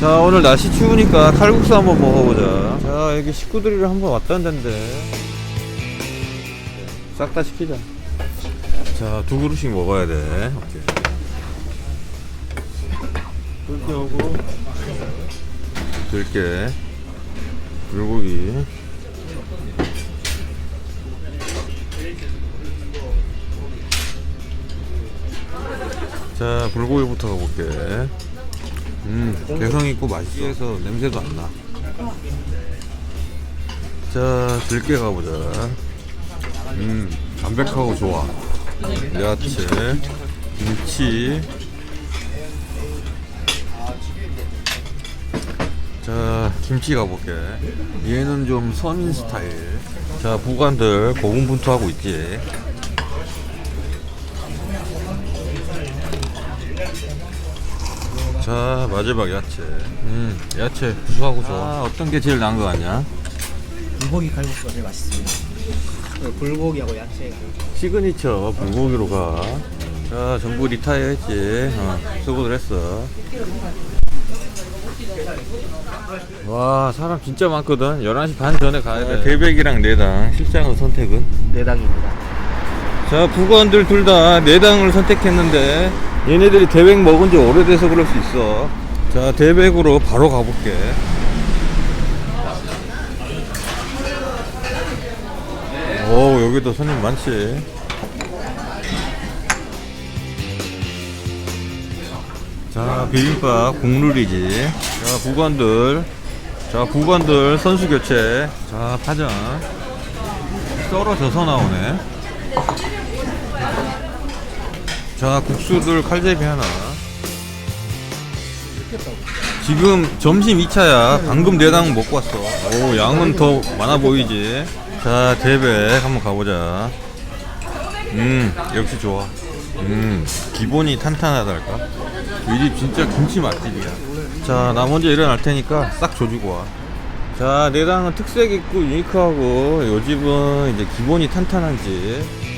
자 오늘 날씨 추우니까 칼국수 한번 먹어보자. 자 여기 식구들이랑 한번 왔던 데인데. 싹 다 시키자. 자 두 그릇씩 먹어야 돼. 오케이. 들깨 오고. 들깨 불고기. 자 불고기부터 가볼게 음 개성 있고 맛있어서 냄새도 안나. 자 들깨 가보자. 음 담백하고 좋아. 야채 김치. 자 김치 가볼게. 얘는 좀 서민 스타일. 자 부관들 고군분투하고 있지 자 마지막 야채 음 야채 구수하고 좋아 아, 어떤 게 제일 나은 거 같냐 불고기 칼국수가 제일 맛있습니다. 그 불고기하고 야채가 시그니처 불고기로 가. 자, 전부 리타이어 했지. 어, 수고들 했어. 와, 사람 진짜 많거든. 11시 반 전에 가야 돼. 대백이랑 내당, 실장의 선택은? 내당입니다. 자, 부관들 둘 다 내당을 선택했는데, 얘네들이 대백 먹은 지 오래돼서 그럴 수 있어. 자, 대백으로 바로 가볼게. 오, 여기도 손님 많지. 자, 비빔밥 국룰이지. 자, 부관들. 자, 부관들 선수 교체. 자, 파전. 썰어져서 나오네. 자, 국수들 칼제비 하나. 지금 점심 2차야. 방금 내당 먹고 왔어. 오, 양은 더 많아 보이지. 자, 대백 한번 가보자. 음, 역시 좋아. 음, 기본이 탄탄하달까? 이 집 진짜 김치 맛집이야. 자, 나 먼저 일어날 테니까 싹 줘주고 와. 자, 내당은 특색 있고 유니크하고 요 집은 이제 기본이 탄탄한 집.